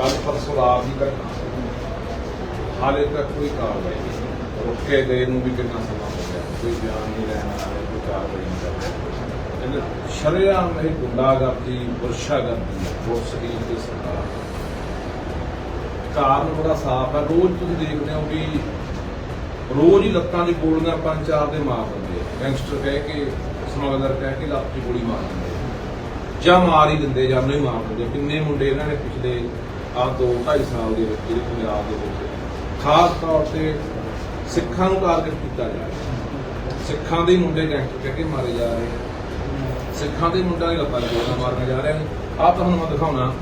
ਕੱਲ ਪਰਸੋਂ ਰਾਤ ਦੀ ਘਟਨਾ ਹਾਲੇ ਤੱਕ ਕੋਈ ਕਾਰਵਾਈ ਨਹੀਂ ਰੁਕੇ ਗਏ ਨੂੰ ਵੀ ਕਿੰਨਾ ਸਮਾਂ ਹੋ ਗਿਆ। ਕੋਈ ਬਿਆਨ ਨਹੀਂ ਲੈਣ ਆ ਕੋਈ ਕਾਰਵਾਈ ਨਹੀਂ ਕਰ ਰਿਹਾ। ਇਹਨੇ ਸ਼ਰਿਆਮ ਇਹ ਗੁੰਡਾਗਰਦੀ, ਵਰਸ਼ਾਗਰਦੀ ਪੁਲਿਸ ਦੀ ਤੇ ਸਰਕਾਰ ਕਾਰਨ ਬੜਾ ਸਾਫ਼ ਹੈ। ਰੋਜ਼ ਤੁਸੀਂ ਦੇਖਦੇ ਹੋ ਵੀ ਰੋਜ਼ ਹੀ ਲੱਤਾਂ ਦੀ ਗੋਲੀਆਂ ਪੰਜ ਚਾਰ ਦੇ ਮਾਰ ਦਿੰਦੇ ਗੈਂਗਸਟਰ ਕਹਿ ਕੇ, ਸਮਗਲਰ ਕਹਿ ਕੇ ਲੱਤ 'ਚ ਗੋਲੀ ਮਾਰ ਦਿੰਦੇ ਜਾਂ ਮਾਰ ਹੀ ਦਿੰਦੇ ਜਾਂ ਨਹੀਂ ਮਾਰ ਦਿੰਦੇ ਕਿੰਨੇ ਮੁੰਡੇ ਇਹਨਾਂ ਨੇ ਪਿਛਲੇ ਆ ਦੋ ਢਾਈ ਸਾਲ ਦੇ ਵਿੱਚ ਜਿਹੜੇ ਪੰਜਾਬ ਦੇ ਵਿੱਚ ਖਾਸ ਤੌਰ ਤੇ ਸਿੱਖਾਂ ਨੂੰ ਟਾਰਗੇਟ ਕੀਤਾ ਜਾ ਰਿਹਾ ਸਿੱਖਾਂ ਦੇ ਮੁੰਡੇ ਗੈਂਗਸਟਰ ਕਹਿ ਕੇ ਮਾਰੇ ਜਾ ਰਹੇ ਆ ਸਿੱਖਾਂ ਦੇ ਮੁੰਡਿਆਂ ਦੀ ਲੱਤਾਂ ਗੋਲੀਆਂ ਮਾਰੀਆਂ ਜਾ ਰਹੀਆਂ ਨੇ। ਆਹ ਤੁਹਾਨੂੰ ਮੈਂ ਦਿਖਾਉਣਾ।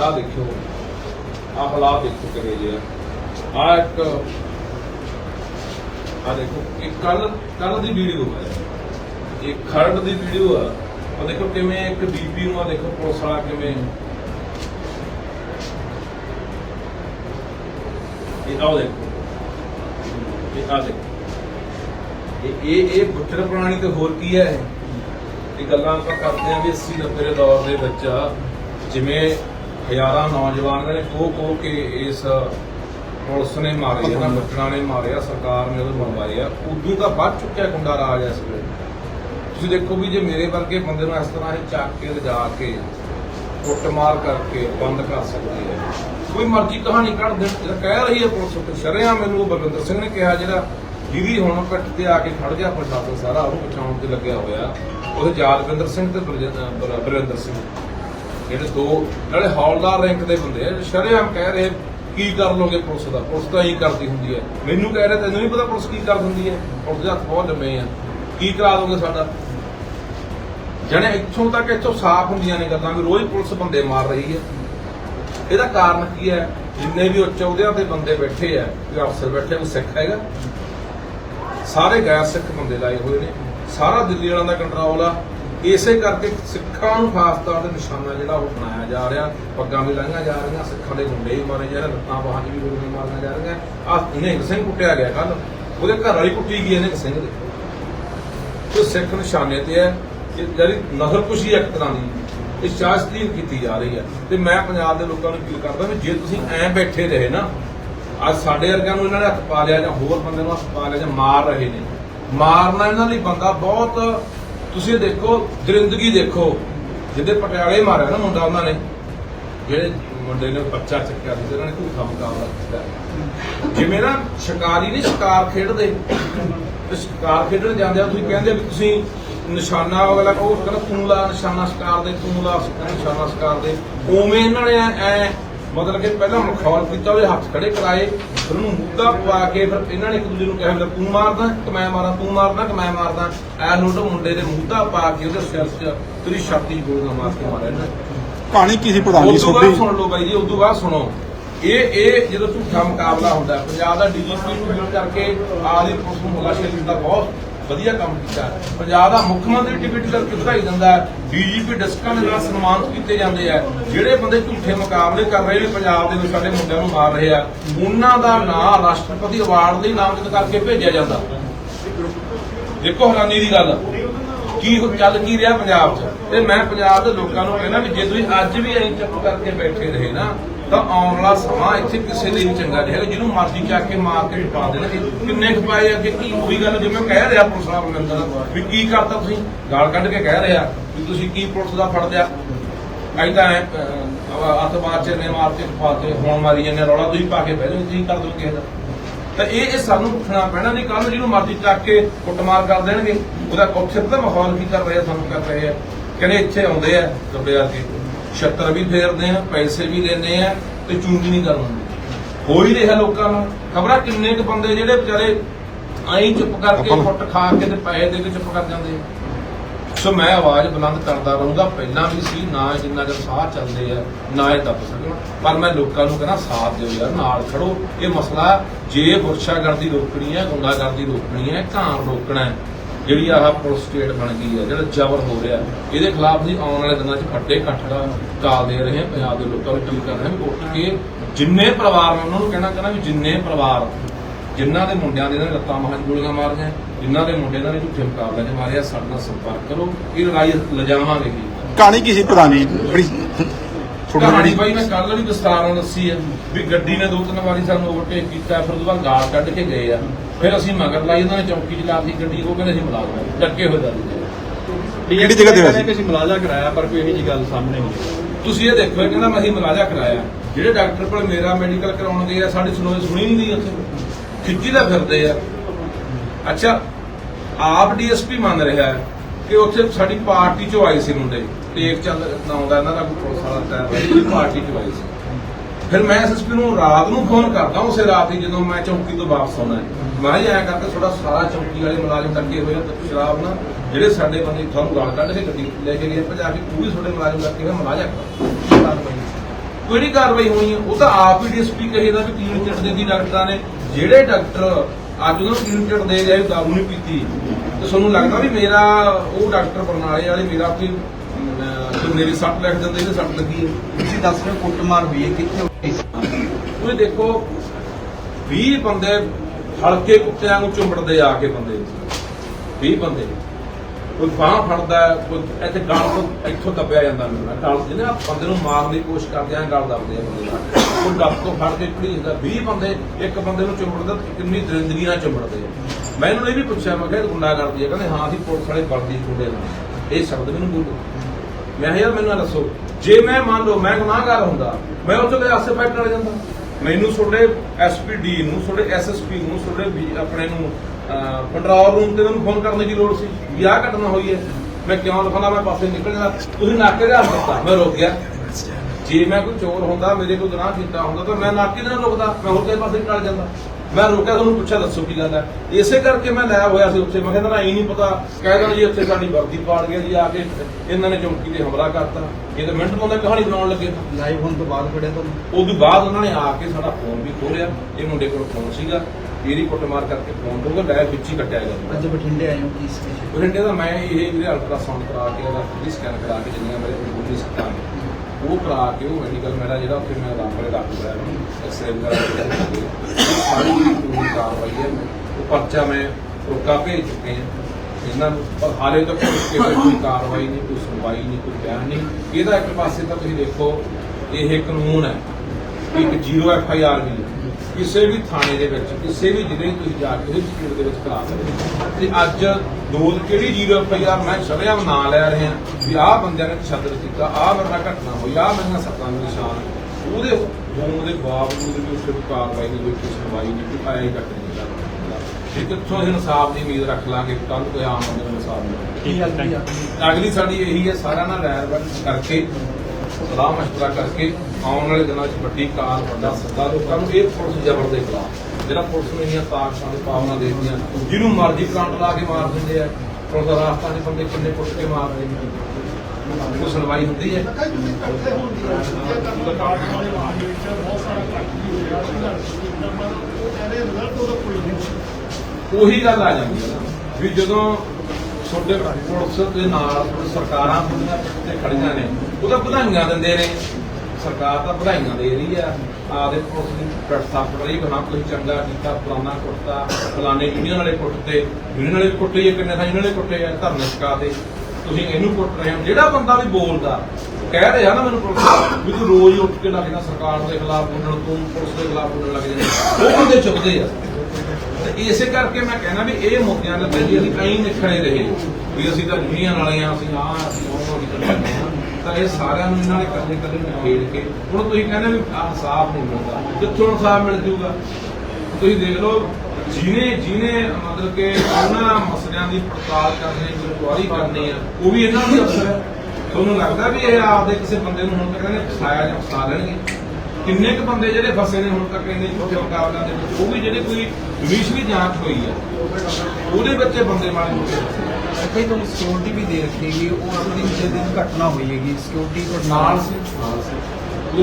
ਆਹ ਦੇਖਿਓ। ਆਹ ਹਾਲਾਤ ਦੇਖੋ ਕਿਹੋ ਜਿਹੇ ਆ। ਆਹ ਇੱਕ ਆ ਦੇਖੋ, ਇਹ ਕੱਲ ਕੱਲ ਦੀ ਵੀਡੀਓ ਹੈ ਇਹ ਖਰੜ ਦੀ ਵੀਡੀਓ ਆ। ਉਹ ਦੇਖੋ ਕਿਵੇਂ ਇੱਕ ਬੀਪੀ ਨੂੰ ਆ ਦੇਖੋ ਪੁਲਿਸ ਵਾਲਾ ਕਿਵੇਂ ਇਹ ਆਓ ਦੇਖੋ। ਇਹ ਆ ਦੇਖੋ। ਇਹ ਇਹ ਇਹ ਬੁੱਟਰ ਪ੍ਰਾਣੀ ਤੇ ਹੋਰ ਕੀ ਹੈ? ਇਹ ਗੱਲਾਂ ਆਪਾਂ ਕਰਦੇ ਆਂ ਵੀ 80 90 ਦੇ ਦੌਰ ਦੇ ਵਿੱਚ ਜਿਵੇਂ ਹਜ਼ਾਰਾਂ ਨੌਜਵਾਨਾਂ ਨੇ ਕੋ ਕੋ ਕੇ ਇਸ ਪੁਲਿਸ ਨੇ ਮਾਰੇ, ਇਹਨਾਂ ਬੱਚਿਆਂ ਨੇ ਮਾਰਿਆ, ਸਰਕਾਰ ਨੇ ਉਹਨੂੰ ਮਰਵਾਏ ਆ। ਉਦੋਂ ਤਾਂ ਵੱਧ ਚੁੱਕਿਆ ਗੁੰਡਾ ਰਾਜ ਇਸ ਵੇਲੇ। ਤੁਸੀਂ ਦੇਖੋ ਵੀ ਜੇ ਮੇਰੇ ਵਰਗੇ ਬੰਦੇ ਨੂੰ ਇਸ ਤਰ੍ਹਾਂ ਇਹ ਚੱਕ ਕੇ ਲਿਜਾ ਕੇ ਕੁੱਟਮਾਰ ਕਰਕੇ ਬੰਦ ਕਰ ਸਕਦੀ ਆ ਕੋਈ ਮਰਜ਼ੀ ਕਹਾਣੀ ਕੱਢ ਦੇ ਕਹਿ ਰਹੀ ਹੈ ਪੁਲਿਸ ਉੱਤੇ ਸ਼ਰਿਆਂ ਮੈਨੂੰ ਬਲਵਿੰਦਰ ਸਿੰਘ ਨੇ ਕਿਹਾ, ਜਿਹੜਾ ਜਿਹਦੀ ਹੁਣ ਪਿੱਠ ਤੇ ਆ ਕੇ ਖੜ ਗਿਆ ਪ੍ਰਸ਼ਾਸਨ ਸਾਰਾ, ਉਹਨੂੰ ਬਚਾਉਣ ਤੇ ਲੱਗਿਆ ਹੋਇਆ। ਉਹਦੇ ਜਾਦਵਿੰਦਰ ਸਿੰਘ ਤੇ ਬਲਵਿੰਦਰ ਸਿੰਘ। ਜਿਹੜੇ ਦੋ ਨਾਲੇ ਹੌਲਦਾਰ ਰੈਂਕ ਦੇ ਬੰਦੇ ਆ ਸ਼ਰਿਆਮ ਕਹਿ ਰਹੇ, ਕੀ ਕਰ ਲੋਗੇ ਪੁਲਿਸ ਦਾ? ਪੁਲਿਸ ਤਾਂ ਹੀ ਕਰਦੀ ਹੁੰਦੀ ਹੈ। ਮੈਨੂੰ ਕਹਿ ਰਹੇ, ਤੈਨੂੰ ਨਹੀਂ ਪਤਾ ਪੁਲਿਸ ਕੀ ਕਰ ਦਿੰਦੀ ਹੈ? ਪੁਲਿਸ ਦਾ ਹੱਥ ਬਹੁਤ ਲੰਮੇ ਆ। ਕੀ ਕਰਾ ਦੋਗੇ ਸਾਡਾ? ਜਣੇ ਇੱਥੋਂ ਤੱਕ ਇੱਥੋਂ ਸਾਫ਼ ਹੁੰਦੀਆਂ ਨੇ ਗੱਲਾਂ ਵੀ, ਰੋਜ਼ ਪੁਲਿਸ ਬੰਦੇ ਮਾਰ ਰਹੀ ਹੈ। ਇਹਦਾ ਕਾਰਨ ਕੀ ਹੈ? ਜਿੰਨੇ ਵੀ ਉੱਚ ਅਹੁਦਿਆਂ ਤੇ ਬੰਦੇ ਬੈਠੇ ਆ ਜਾਂ ਅਫਸਰ ਬੈਠੇ ਉਹ ਸਿੱਖ ਹੈਗਾ। ਸਾਰੇ ਗੈਰ ਸਿੱਖ ਬੰਦੇ ਲਾਏ ਹੋਏ ਨੇ। ਸਾਰਾ ਦਿੱਲੀ ਵਾਲਿਆਂ ਦਾ ਕੰਟਰੋਲ ਆ। ਇਸੇ ਕਰਕੇ ਸਿੱਖਾਂ ਨੂੰ ਖਾਸ ਤੌਰ ਤੇ ਨਿਸ਼ਾਨਾ ਜਿਹੜਾ ਉਹ ਬਣਾਇਆ ਜਾ ਰਿਹਾ। ਪੱਗਾਂ ਵੀ ਲਾਈਆਂ ਜਾ ਰਹੀਆਂ, ਸਿੱਖਾਂ ਦੇ ਮੁੰਡੇ ਵੀ ਮਾਰੇ ਜਾ ਰਹੇ, ਲੱਤਾਂ ਬਾਹਾਂ 'ਚ ਵੀ ਗੋਲੀਆਂ ਮਾਰੀਆਂ ਜਾ ਰਹੀਆਂ। ਆਹ ਨਿਹੰਗ ਸਿੰਘ ਕੁੱਟਿਆ ਗਿਆ ਕੱਲ ਉਹਦੇ ਘਰ ਵਾਲੀ ਕੁੱਟੀ ਗਈ ਹੈ ਨਿਹੰਗ ਸਿੰਘ ਦੇ। ਤੇ ਸਿੱਖ ਨਿਸ਼ਾਨੇ ਤੇ ਹੈ। ਜਿਹੜੀ ਨਸਲ ਕੁਸ਼ੀ ਇੱਕ ਤਰ੍ਹਾਂ ਦੀ, ਇਹ ਸ਼ਾਸਤਰੀ ਕੀਤੀ ਜਾ ਰਹੀ ਹੈ। ਤੇ ਮੈਂ ਪੰਜਾਬ ਦੇ ਲੋਕਾਂ ਨੂੰ ਅਪੀਲ ਕਰਦਾ ਵੀ ਜੇ ਤੁਸੀਂ ਐਂ ਬੈਠੇ ਰਹੇ ਨਾ, ਅੱਜ ਸਾਡੇ ਵਰਗਿਆਂ ਨੂੰ ਇਹਨਾਂ ਨੇ ਹੱਥ ਪਾ ਲਿਆ ਜਾਂ ਹੋਰ ਬੰਦੇ ਨੂੰ ਹੱਥ ਪਾ ਲਿਆ ਜਾਂ ਮਾਰ ਰਹੇ ਨੇ। ਮਾਰਨਾ ਇਹਨਾਂ ਲਈ ਬੰਦਾ ਬਹੁਤ, ਤੁਸੀਂ ਦੇਖੋ, ਦਰਿੰਦਗੀ ਦੇਖੋ। ਜਿਹਦੇ ਪਟਿਆਲੇ ਮਾਰਿਆ ਨਾ ਮੁੰਡਾ ਉਹਨਾਂ ਨੇ, ਜਿਹੜੇ ਮੁੰਡੇ ਨੇ ਬੱਚਾ ਚੱਕਿਆ ਸੀ ਤੇ ਉਹਨਾਂ ਨੇ ਝੂਠਾ ਮੁਕਾਬਲਾ ਕੀਤਾ। ਜਿਵੇਂ ਨਾ ਸ਼ਿਕਾਰੀ ਨੇ ਸ਼ਿਕਾਰ ਖੇਡਦੇ, ਤੇ ਸ਼ਿਕਾਰ ਖੇਡਣ ਜਾਂਦੇ ਆ, ਤੁਸੀਂ ਕਹਿੰਦੇ ਵੀ ਤੁਸੀਂ ਨਿਸ਼ਾਨਾ ਅਗਲਾ ਉਹ ਕਹਿੰਦਾ ਤੂੰ ਲਾ ਨਿਸ਼ਾਨਾ ਸ਼ਿਕਾਰ ਦੇ ਤੂੰ ਲਾ ਨਿਸ਼ਾਨਾ ਸ਼ਿਕਾਰ ਦੇ। ਉਵੇਂ ਇਹਨਾਂ ਨੇ ਐ ਮਤਲਬ ਕਿ ਪਹਿਲਾਂ ਮਖੌਲ ਕੀਤਾ ਉਹਦੇ ਹੱਥ ਖੜੇ ਕਰਾਏ ਫਿਰ ਉਹਨੂੰ ਮੁੱਦਾ ਪਵਾ ਕੇ ਫਿਰ ਇਹਨਾਂ ਨੇ ਇੱਕ ਦੂਜੇ ਨੂੰ ਕਿਹਾ ਵੀ ਤੂੰ ਮਾਰਦਾ ਕਿ ਮੈਂ ਮਾਰਾਂ ਤੂੰ ਮਾਰਦਾ ਕਿ ਮੈਂ ਮਾਰਦਾ। ਐ ਨੋਟ ਮੁੰਡੇ ਦੇ ਮੁੱਦਾ ਪਾ ਕੇ ਉਹਦੇ ਸਿਰ 'ਚ ਤੇਰੀ ਛਾਤੀ ਗੋਲੀਆਂ ਮਾਰ ਕੇ ਮਾਰਿਆ ਇਹਨਾਂ ਨੇ। ਕਹਾਣੀ ਕੀ ਸੀ ਪ੍ਰਧਾਨ ਜੀ ਤੁਹਾਡੀ ਸੁਣ ਲਓ ਬਾਈ ਜੀ ਉਦੋਂ ਬਾਅਦ ਸੁਣੋ। ਇਹ ਇਹ ਜਦੋਂ ਝੂਠਾ ਮੁਕਾਬਲਾ ਹੁੰਦਾ ਪੰਜਾਬ ਦਾ ਡੀਜੀਪੀ ਨੂੰ ਮਿਲ ਕਰਕੇ ਆਦੀ ਪੁਲਿਸ ਨੂੰ ਮੁਲਾਕਾਤ ਦਾ ਬਹੁਤ। ਵਧੀਆ ਕੰਮ ਕੀਤਾ ਪੰਜਾਬ ਦਾ ਮੁੱਖ ਮੰਤਰੀ ਟਿਕਟ ਕਰਕੇ ਵਧਾਈ ਦਿੰਦਾ ਡੀਜੀਪੀ ਡਿਸਕਾਂ ਦੇ ਨਾਲ ਸਨਮਾਨਿਤ ਕੀਤੇ ਜਾਂਦੇ ਆ। ਜਿਹੜੇ ਬੰਦੇ ਝੂਠੇ ਮੁਕਾਬਲੇ ਕਰ ਰਹੇ ਨੇ ਪੰਜਾਬ ਦੇ ਵਿੱਚ, ਸਾਡੇ ਮੁੰਡਿਆਂ ਨੂੰ ਮਾਰ ਰਹੇ ਆ। ਉਹਨਾਂ ਦਾ ਨਾਂ ਰਾਸ਼ਟਰਪਤੀ ਅਵਾਰਡ ਲਈ ਨਾਮਜ਼ਦ ਕਰਕੇ ਭੇਜਿਆ ਜਾਂਦਾ। ਦੇਖੋ ਹੈਰਾਨੀ ਦੀ ਗੱਲ। ਕੀ ਚੱਲ ਕੀ ਰਿਹਾ ਪੰਜਾਬ 'ਚ? ਤੇ ਮੈਂ ਪੰਜਾਬ ਦੇ ਲੋਕਾਂ ਨੂੰ ਕਹਿੰਦਾ ਵੀ ਜੇ ਤੁਸੀਂ ਅੱਜ ਵੀ ਐਂ ਚੁੱਪ ਕਰਕੇ ਬੈਠੇ ਰਹੇ ਨਾ ਤਾਂ ਆਉਣ ਵਾਲਾ ਸਮਾਂ ਇੱਥੇ ਕਿਸੇ ਲਈ ਵੀ ਚੰਗਾ ਨਹੀਂ ਹੈਗਾ, ਜਿਹਨੂੰ ਮਰਜ਼ੀ ਚੱਕ ਕੇ ਮਾਰ ਕੇ ਪਾ ਦੇਣਗੇ ਕਿੰਨੇ ਕੁ ਅੱਗੇ ਕੀ ਉਹੀ ਗੱਲ ਜਿਵੇਂ ਕਹਿ ਰਿਹਾ ਪੁਲਿਸ ਵਾਲਾ ਬੰਦਾ ਵੀ ਕੀ ਕਰਤਾ ਤੁਸੀਂ? ਗਾਲ ਕੱਢ ਕੇ ਕਹਿ ਰਿਹਾ ਵੀ ਤੁਸੀਂ ਕੀ ਪੁਲਿਸ ਦਾ ਫੜ ਲਿਆ? ਐਂ ਤਾਂ ਅਤਵਾਦ ਚ ਨੇ ਮਾਰ ਕੇ ਪਾਤੇ ਹੁਣ ਮਾਰੀ ਜਾਂਦੇ ਰੌਲਾ ਤੁਸੀਂ ਪਾ ਕੇ ਬਹਿ ਜਾਓ, ਤੁਸੀਂ ਕਰ ਦੋ ਕਿਸੇ ਦਾ। ਤਾਂ ਇਹ ਇਹ ਸਾਨੂੰ ਪੁੱਛਣਾ ਪੈਣਾ ਨਹੀਂ ਕੱਲ ਜਿਹਨੂੰ ਮਰਜ਼ੀ ਚੱਕ ਕੇ ਕੁੱਟਮਾਰ ਕਰ ਦੇਣਗੇ, ਉਹਦਾ ਉੱਥੇ ਤਾਂ ਮਾਹੌਲ ਕੀ ਕਰ ਰਿਹਾ ਸਾਨੂੰ ਕਰ ਰਹੇ ਆ? ਕਹਿੰਦੇ ਇੱਥੇ ਆਉਂਦੇ ਆ, ਗੱਬੇ ਆ ਕੇ। ਛੱਤਰ ਵੀ ਫੇਰਦੇ ਆ ਪੈਸੇ ਵੀ ਦਿੰਦੇ ਆ ਤੇ ਚੂੰਗੀ ਨਹੀਂ ਕਰਵਾਉਂਦੇ ਹੋ ਹੀ ਰਿਹਾ ਲੋਕਾਂ ਨਾਲ ਖਬਰਾਂ ਕਿੰਨੇ ਕੁ ਬੰਦੇ ਜਿਹੜੇ ਵਿਚਾਰੇ ਐਂ ਚੁੱਪ ਕਰਕੇ ਫੁੱਟ ਖਾ ਕੇ ਤੇ ਪੈਸੇ ਦੇ ਕੇ ਚੁੱਪ ਕਰ ਜਾਂਦੇ ਆ। ਸੋ ਮੈਂ ਆਵਾਜ਼ ਬੁਲੰਦ ਕਰਦਾ ਰਹੂੰਗਾ। ਪਹਿਲਾਂ ਵੀ ਸੀ ਨਾ ਜਿੰਨਾ ਚਿਰ ਸਾਹ ਚੱਲਦੇ ਆ ਨਾ ਇਹ ਦੱਬ ਸਕਣ। ਪਰ ਮੈਂ ਲੋਕਾਂ ਨੂੰ ਕਹਿੰਦਾ ਸਾਥ ਦਿਓ ਯਾਰ ਨਾਲ ਖੜੋ। ਇਹ ਮਸਲਾ ਜੇ ਗੁਰਸ਼ਾਗਰਦੀ ਰੋਕਣੀ ਹੈ ਗੁੰਡਾਗਰਦੀ ਰੋਕਣੀ ਹੈ ਘਾਣ ਰੋਕਣਾ ਹੈ ਜਿਹੜੀ ਆਹ ਪੁਲਿਸ ਸਟੇਟ ਬਣ ਗਈ ਹੈ ਜਿਹੜਾ ਜ਼ਬਰ ਹੋ ਰਿਹਾ, ਇਹਦੇ ਖਿਲਾਫ ਦੀ ਆਉਣ ਵਾਲੇ ਦਿਨਾਂ 'ਚ ਵੱਡੇ ਇਕੱਠ ਦਾ ਕਾਲ ਦੇ ਰਹੇ ਹਾਂ ਪੰਜਾਬ ਦੇ ਲੋਕਾਂ ਨੂੰ, ਅਪੀਲ ਕਰ ਰਹੇ ਹਾਂ ਉੱਠ ਕੇ ਜਿੰਨੇ ਪਰਿਵਾਰ ਨੇ, ਉਹਨਾਂ ਨੂੰ ਕਹਿਣਾ ਕਹਿਣਾ ਵੀ ਜਿੰਨੇ ਪਰਿਵਾਰ, ਜਿਨ੍ਹਾਂ ਦੇ ਮੁੰਡਿਆਂ ਦੇ ਇਹਨਾਂ ਨੇ ਲੱਤਾਂ ਮਹਾਂ ਗੋਲੀਆਂ ਮਾਰੀਆਂ, ਜਿਨ੍ਹਾਂ ਦੇ ਮੁੰਡੇ ਇਹਨਾਂ ਨੇ ਝੂਠੇ ਮੁਕਾਬਲੇ 'ਚ ਮਾਰਿਆ, ਸਾਡੇ ਨਾਲ ਸੰਪਰਕ ਕਰੋ, ਇਹ ਲੜਾਈ ਲਿਜਾਵਾਂਗੇ ਕਹਾਣੀ ਕੀ ਸੀ ਪ੍ਰਧਾਨ ਬੜੀ ਕਹਾਣੀ ਬਾਈ ਮੈਂ ਕੱਲ ਵੀ ਵਿਸਤਾਰ ਨਾਲ ਦੱਸੀ ਹੈ ਵੀ ਗੱਡੀ ਨੇ ਦੋ ਤਿੰਨ ਵਾਰੀ ਸਾਨੂੰ ਓਵਰਟੇਕ ਕੀਤਾ ਫਿਰ ਉਹਦੇ ਗਾਲ ਕੱਢ ਕੇ ਗਏ ਆ। ਫਿਰ ਅਸੀਂ ਮਗਰ ਲਾਈ ਉਹਨਾਂ ਨੇ ਚੌਕੀ ਚ ਲਾਤੀ ਗੱਡੀ ਉਹ ਕਹਿੰਦੇ ਅਸੀਂ ਮੁਲਾਜ਼ਮ ਲੱਗੇ ਹੋਏ ਦਾ। ਕਿਹੜੀ ਜਗ੍ਹਾ ਤੇ ਹੋਇਆ ਸੀ? ਮੁਲਾਜ਼ਾ ਕਰਾਇਆ ਪਰ ਕੋਈ ਇਹੋ ਜਿਹੀ ਗੱਲ ਸਾਹਮਣੇ ਨਹੀਂ ਤੁਸੀਂ ਇਹ ਦੇਖੋ ਇਹ ਕਹਿੰਦਾ ਮੈਂ ਅਸੀਂ ਮਲਾਜਾ ਕਰਾਇਆ। ਜਿਹੜੇ ਡਾਕਟਰ ਕੋਲ ਮੇਰਾ ਮੈਡੀਕਲ ਕਰਾਉਣ ਗਏ ਆ ਸਾਡੀ ਸੁਣੋਈ ਸੁਣੀ ਨਹੀਂ ਗਈ ਉੱਥੇ। ਖਿੱਚੀ ਦਾ ਫਿਰਦੇ ਆ। ਅੱਛਾ ਆਪ ਡੀਐਸਪੀ ਮੰਨ ਰਿਹਾ ਹੈ ਕਿ ਉੱਥੇ ਸਾਡੀ ਪਾਰਟੀ ਚੋਂ ਆਏ ਸੀ ਮੁੰਡੇ। ਟੇਕ ਚੱਲ ਆਉਂਦਾ, ਇਹਨਾਂ ਦਾ ਕੋਈ ਪੁਲਿਸ ਵਾਲਾ ਟਾਇਰ ਵਾਲੀ ਪਾਰਟੀ ਚੋਂ ਆਏ ਸੀ। ਫਿਰ ਮੈਂ ਐਸਐਸਪੀ ਨੂੰ ਰਾਤ ਨੂੰ ਫੋਨ ਕਰਦਾ, ਉਸੇ ਰਾਤ ਹੀ ਜਦੋਂ ਮੈਂ ਚੌਕੀ ਤੋਂ ਵਾਪਸ ਆਉਣਾ। ਮੈਂ ਜੀ, ਐਂ ਕਰਕੇ ਥੋੜਾ ਸਾਰਾ ਚੌਕੀ ਵਾਲੇ ਮੁਲਾਜ਼ਮ ਲੱਗੇ ਹੋਏ ਆ ਸ਼ਰਾਬ ਨਾ, ਜਿਹੜੇ ਸਾਡੇ ਬੰਦੇ ਤੁਹਾਨੂੰ ਗਾਲ ਕੱਢ ਕੇ ਗੱਡੀ ਲੈ ਕੇ ਗਏ, ਭਜਾ ਕੇ ਉਹ ਤੁਹਾਡੇ ਮੁਲਾਜ਼ਮ ਲੱਗੇ ਹੋਏ ਮੁਲਾਜ਼ਮ ਕੋਈ ਕਾਰਵਾਈ ਹੋਣੀ ਹੈ ਉਹ ਤਾਂ ਆਪ ਹੀ ਡੀਐਸਪੀ ਕਹੇਦਾ ਵੀ ਕਲੀਨ ਚਿੱਟ ਦੇ ਦੀ ਡਾਕਟਰਾਂ ਨੇ। ਜਿਹੜੇ ਡਾਕਟਰ ਅੱਜ ਉਹਨਾਂ ਕਲੀਨ ਚਿੱਟ ਦੇ ਗਏ, ਦਾਰੂ ਨਹੀਂ ਪੀਤੀ, ਤੇ ਤੁਹਾਨੂੰ ਲੱਗਦਾ ਵੀ ਮੇਰਾ ਉਹ ਡਾਕਟਰ ਬਰਨਾਲੇ ਵਾਲੇ, ਮੇਰਾ ਕੋਈ ਕੋਈ ਮੇਰੀ ਸੱਟ ਲਿਖ ਦਿੰਦੇ ਇਹਦੇ ਸੱਟ ਲੱਗੀ ਹੈ। ਤੁਸੀਂ ਦੱਸ ਰਹੇ ਹੋ ਕੁੱਟਮਾਰ ਹੋਈ ਹੈ ਕਿੱਥੇ ਹੋਈ ਸੀ? ਤੁਸੀਂ ਦੇਖੋ 20 ਬੰਦੇ ਹਲਕੇ ਕੁੱਤਿਆਂ ਨੂੰ ਚੁੰਬੜਦੇ ਆ ਕੇ ਬੰਦੇ। 20 ਬੰਦੇ। ਕੋਈ ਬਾਹ ਫੜਦਾ ਹੈ, ਕੋਈ ਇੱਥੇ ਗਲ ਤੋਂ ਇੱਥੋਂ ਦੱਬਿਆ ਜਾਂਦਾ ਮੈਨੂੰ ਗਲ ਜਿਹਨੇ ਆ ਬੰਦੇ ਨੂੰ ਮਾਰਨ ਦੀ ਕੋਸ਼ਿਸ਼ ਕਰਦੇ ਆ ਗਲ ਦੱਬਦੇ ਆ ਬੰਦੇ ਕੋਈ ਡੱਬ ਤੋਂ ਫੜ ਕੇ ਘੜੀਸਦਾ 20 ਬੰਦੇ ਇੱਕ ਬੰਦੇ ਨੂੰ ਚੁੰਬੜਦਾ ਕਿੰਨੀ ਦਰਿੰਦਗੀ ਨਾਲ ਚੁੰਬੜਦੇ ਆ। ਮੈਂ ਇਹਨੂੰ ਇਹ ਵੀ ਪੁੱਛਿਆ ਮੈਂ ਕਿਹਾ ਇਹ ਗੁੰਡਾ ਕਰਦੀ ਹੈ। ਕਹਿੰਦੇ ਹਾਂ ਅਸੀਂ ਪੁਲਿਸ ਵਾਲੇ ਵਰਦੀ ਚੁੰਡੇ ਨਾਲ ਇਹ ਸ਼ਬਦ ਮੈਨੂੰ ਬੋਲੋ ਮੈਂ ਕਿਹਾ, ਯਾਰ, ਮੈਨੂੰ ਦੱਸੋ, ਜੇ ਮੈਂ ਮੰਨ ਲਓ, ਮੈਂ ਗੁਨਾਹਗਾਰ ਹੁੰਦਾ, ਮੈਂ ਉੱਥੇ ਦੇ ਆਸੇ ਪਾਸੇ ਟਲ ਜਾਂਦਾ? ਮੈਨੂੰ ਤੁਹਾਡੇ ਐਸਪੀਡੀ ਨੂੰ, ਤੁਹਾਡੇ ਐਸਐਸਪੀ ਨੂੰ, ਤੁਹਾਡੇ ਆਪਣੇ ਨੂੰ ਕੰਟਰੋਲ ਰੂਮ ਤੇ ਮੈਨੂੰ ਫੋਨ ਕਰਨ ਦੀ ਲੋੜ ਸੀ? ਵੀ ਆਹ ਘਟਨਾ ਹੋਈ ਹੈ। ਮੈਂ ਕਿਉਂ ਲਿਖਾਂਦਾ ਮੈਂ ਪਾਸੇ ਨਿਕਲ ਜਾਂਦਾ। ਤੁਸੀਂ ਨਾਕੇ ਦੇ ਹੱਥ ਦਿੱਤਾ, ਮੈਂ ਰੁਕ ਗਿਆ। ਜੇ ਮੈਂ ਕੋਈ ਚੋਰ ਹੁੰਦਾ, ਮੇਰੇ ਕੋਈ ਗੁਨਾਹ ਕੀਤਾ ਹੁੰਦਾ, ਤਾਂ ਮੈਂ ਨਾਕੇ ਨਾਲ ਰੁਕਦਾ, ਮੈਂ ਹੋਰ ਕਿਸੇ ਪਾਸੇ ਟਲ ਜਾਂਦਾ। ਮੈਂ ਰੁਕਿਆ ਤੁਹਾਨੂੰ ਪੁੱਛਿਆ ਦੱਸੋ ਕੀ ਗੱਲ ਹੈ। ਇਸੇ ਕਰਕੇ ਮੈਂ ਲਾਇਆ ਹੋਇਆ ਸੀ ਉੱਥੇ। ਮੈਂ ਕਹਿੰਦਾ ਨਾ ਇਹ ਨਹੀਂ ਪਤਾ। ਕਹਿਦਾ ਜੀ ਉੱਥੇ ਸਾਡੀ ਵਰਦੀ ਪਾੜ ਗਿਆ ਜੀ ਆ ਕੇ। ਇਹਨਾਂ ਨੇ ਚੌਂਕੀ ਤੇ ਹਮਲਾ ਕਰਤਾ। ਇਹ ਤਾਂ ਮਿੰਟ ਤੋਂ ਕਹਾਣੀ ਬਣਾਉਣ ਲੱਗੇ। ਲਾਈਵ ਹੋਣ ਤੋਂ ਬਾਅਦ ਫੜਿਆ ਤੁਹਾਨੂੰ? ਉਦੋਂ ਬਾਅਦ ਉਹਨਾਂ ਨੇ ਆ ਕੇ ਸਾਡਾ ਫੋਨ ਵੀ ਖੋਲਿਆ ਇਹ ਮੁੰਡੇ ਕੋਲ ਫੋਨ ਸੀਗਾ। ਇਹਦੀ ਕੁੱਟਮਾਰ ਕਰਕੇ ਫੋਨ ਤੋਂ ਡਾਇਰ ਵਿੱਚ ਹੀ ਕੱਟਿਆ ਗਿਆ। ਅੱਜ ਬਠਿੰਡੇ ਆਏ ਹੋ ਕੀ ਸਪੈਸ਼ਲ ਬਰਿੰਡੇ ਦਾ ਮੈਂ ਇਹ ਜਿਹੜੇ ਅਲਟਰਾਸਾਊਂਡ ਕਰਾ ਕੇ ਉਹਦਾ ਫਿਜ਼ਿਕ ਸਕੈਨ ਕਰਾ ਕੇ ਜਿੰਨੀਆਂ ਮੇਰੇ ਬੋਡੀ ਸਕਾਂ ਉਹ ਕਰਾ ਕੇ ਉਹ ਮੈਡੀਕਲ ਮੇਰਾ ਜਿਹੜਾ ਉੱਥੇ ਮੈਂ ਦਾਖਲੇ ਰੱਖ ਲਿਆ ਐਕਸਰੇ ਵਗੈਰਾ ਕਰਕੇ ਸਾਰੀ ਜਿਹੜੀ ਪੂਰੀ ਕਾਰਵਾਈ ਹੈ ਉਹ ਪਰਚਾ ਮੈਂ ਰੋਕਾ ਭੇਜ ਚੁੱਕੇ ਹਾਂ। ਇਹਨਾਂ ਨੂੰ ਪਰ ਹਾਲੇ ਤੱਕ ਕੋਈ ਕਾਰਵਾਈ ਨਹੀਂ, ਕੋਈ ਸੁਣਵਾਈ ਨਹੀਂ, ਕੋਈ ਬਿਆਨ ਨਹੀਂ। ਇਹਦਾ ਇੱਕ ਪਾਸੇ ਤਾਂ ਤੁਸੀਂ ਦੇਖੋ, ਇਹ ਕਾਨੂੰਨ ਹੈ। ਕਿ ਇੱਕ ਜ਼ੀਰੋ ਐਫ ਆਈ ਆਰ ਵੀ ਕਿਸੇ ਵੀ ਥਾਣੇ ਦੇ ਵਿੱਚ ਕਿਸੇ ਵੀ ਜ਼ਿਲ੍ਹੇ ਤੁਸੀਂ ਜਾ ਕੇ ਉਹਦੀ ਸਪੀਡ ਦੇ ਵਿੱਚ ਕਰਾ ਸਕਦੇ। ਤੇ ਅੱਜ ਦੋ ਕਿਹੜੀ ਜ਼ੀਰੋ ਆਰ ਮੈਂ ਸ਼ਰੇਆਮ ਨਾਂ ਲੈ ਰਿਹਾ ਵੀ ਆਹ ਬੰਦਿਆਂ ਨੇ ਤਸ਼ੱਦਦ ਕੀਤਾ ਆਹ ਮੇਰੇ ਨਾਲ ਘਟਨਾ ਹੋਈ ਆਹ ਮੇਰੇ ਨਾਲ ਸੱਤਾਂ ਦੇ ਨਿਸ਼ਾਨ ਉਹਦੇ ਹੋਣ ਦੇ ਬਾਵਜੂਦ ਵੀ ਉਸ ਤੇ ਕਾਰਵਾਈ ਨਹੀਂ ਹੋਈ ਕੋਈ ਸੁਣਵਾਈ ਨਹੀਂ ਕੋਈ ਆਏ ਘਟ ਨਹੀਂ ਕਰਦਾ ਇਹ ਕਿੱਥੋਂ ਇਨਸਾਫ ਦੀ ਉਮੀਦ ਰੱਖ ਲਾਂਗੇ? ਕੱਲ ਕੋਈ ਆਮ ਬੰਦੇ ਨੂੰ ਇਨਸਾਫ ਮਿਲੇ ਅਗਲੀ ਸਾਡੀ ਇਹੀ ਹੈ ਸਾਰਿਆਂ ਨਾਲ ਰੈਰ ਕਰਕੇ ਸਲਾਹ ਮਸ਼ਵਰਾ ਕਰਕੇ ਆਉਣ ਵਾਲੇ ਦਿਨਾਂ 'ਚ ਵੱਡੀ ਕਾਰ ਵੱਡਾ ਸੱਦਾ ਲੋਕਾਂ ਨੂੰ, ਇਹ ਪੁਲਿਸ ਜ਼ਬਰ ਦੇ ਖਿਲਾਫ। ਜਿਹੜਾ ਪੁਲਿਸ ਨੂੰ ਇੰਨੀਆਂ ਤਾਕਤਾਂ ਦੇ ਪਾਵਨਾ ਦੇਦੀਆਂ ਜਿਹਨੂੰ ਮਰਜ਼ੀ ਕਰੰਟ ਲਾ ਕੇ ਮਾਰ ਦਿੰਦੇ ਆ ਪੁਲਿਸ ਦਾ ਰਾਸਤਾ ਦੇ ਬੰਦੇ ਕਿੰਨੇ ਕੁੱਟ ਕੇ ਮਾਰਦੇ ਨੇ। ਕੋਈ ਸੁਣਵਾਈ ਹੁੰਦੀ ਹੈ। ਉਹੀ ਗੱਲ ਆ ਜਾਂਦੀ ਹੈ ਨਾ, ਵੀ ਜਦੋਂ ਤੁਹਾਡੇ ਪੁਲਿਸ ਦੇ ਨਾਲ ਸਰਕਾਰਾਂ ਤੇ ਖੜੀਆਂ ਨੇ ਉਹ ਤਾਂ ਵਧਾਈਆਂ ਦਿੰਦੇ ਨੇ। ਸਰਕਾਰ ਤਾਂ ਵਧਾਈਆਂ ਦੇ ਰਹੀ ਆ। ਆਦੇ ਪੁਲਿਸ ਦੀ ਪ੍ਰਸਤਾਵ ਰਹੀ ਬਣਾ ਕੋਈ ਚੰਗਾ ਕੀਤਾ, ਫਲਾਨਾ ਕੁੱਟਤਾ ਫਲਾਣੇ ਯੂਨੀਅਨ ਵਾਲੇ ਕੁੱਟਤੇ ਯੂਨੀਅਨ ਵਾਲੇ ਕੁੱਟੇ ਜਾਂ ਕਿੰਨੇ ਥਾਂ ਯੂਨੀਅਨ ਵਾਲੇ ਕੁੱਟੇ ਆ, ਧਰਨੇ ਚੁਕਾ ਦੇ ਤੁਸੀਂ ਇਹਨੂੰ ਕੁੱਟ ਰਹੇ ਹੋ, ਜਿਹੜਾ ਬੰਦਾ ਵੀ ਬੋਲਦਾ, ਕਹਿ ਰਿਹਾ ਨਾ ਮੈਨੂੰ ਪੁਲਿਸ ਵੀ ਤੂੰ ਰੋਜ਼ ਉੱਠ ਕੇ ਲੱਗਦਾ ਸਰਕਾਰ ਦੇ ਖਿਲਾਫ ਬੋਲਣ ਤੂੰ, ਪੁਲਿਸ ਦੇ ਖਿਲਾਫ ਬੋਲਣ ਲੱਗ ਜਾਂਦਾ ਉਹ ਬੰਦੇ ਚੁੱਕਦੇ ਆ। ਤੇ ਇਸੇ ਕਰਕੇ ਮੈਂ ਕਹਿੰਦਾ ਵੀ ਇਹ ਮੁੱਦਿਆਂ ਦੇ ਤੇ ਜਿਹੜੀ ਕਈ ਨਿਖਰੇ ਰਹੇ। ਵੀ ਅਸੀਂ ਤਾਂ ਯੂਨੀਅਨ ਵਾਲੇ ਆ ਅਸੀਂ ਆ ਅਸੀਂ ਉਹ, ਅਸੀਂ ਕਰਦੇ ਤਾਂ ਇਹ ਸਾਰਿਆਂ ਨੂੰ ਇਹਨਾਂ ਨੇ ਇਕੱਲੇ ਇਕੱਲੇ ਨਿਖੇੜ ਕੇ, ਹੁਣ ਤੁਸੀਂ ਕਹਿੰਦੇ ਵੀ ਆਹ ਇਨਸਾਫ ਨਹੀਂ ਮਿਲਦਾ, ਕਿੱਥੋਂ ਇਨਸਾਫ ਮਿਲ ਜੂਗਾ? ਤੁਸੀਂ ਦੇਖ ਲਓ, ਜਿਹਨੇ ਜਿਹਨੇ ਮਤਲਬ ਕਿ ਉਹਨਾਂ ਮਸਲਿਆਂ ਦੀ ਪੜਤਾਲ ਕਰਨੀ ਇਨਕੁਆਰੀ ਕਰਨੀ ਆ, ਉਹ ਵੀ ਇਹਨਾਂ ਦੀ ਅਸਰ ਹੈ। ਤੁਹਾਨੂੰ ਲੱਗਦਾ ਵੀ ਇਹ ਆਪਦੇ ਕਿਸੇ ਬੰਦੇ ਨੂੰ ਹੁਣ ਤੱਕ ਇਹਨੇ ਫਸਾਇਆ ਜਾਂ ਫਸਾ ਲੈਣਗੇ ਕਿੰਨੇ ਕੁ ਬੰਦੇ ਜਿਹੜੇ ਫਸੇ ਨੇ ਹੁਣ ਤੱਕ ਇਹਨੇ ਝੂਠੇ ਮੁਕਾਬਲਿਆਂ ਦੇ ਵਿੱਚ ਉਹ ਵੀ ਜਿਹੜੇ ਕੋਈ ਜੁਡੀਸ਼ਰੀ ਜਾਂਚ ਹੋਈ ਹੈ ਉਹਦੇ ਬੱਚੇ ਬੰਦੇ ਮਾਰੇ ਹੋ ਗਏ ਕਈ ਤੁਹਾਨੂੰ ਸਿਕਿਉਰਿਟੀ ਵੀ ਦੇ ਰੱਖੀ ਹੈਗੀ ਉਹ ਆਪਣੀ ਜਦੋਂ ਘਟਨਾ ਹੋਈ ਹੈਗੀ ਸਿਕਿਉਰਿਟੀ ਤੁਹਾਡੇ ਨਾਲ ਨਾਲ ਸੀ? ਨਾਲ ਸੀ।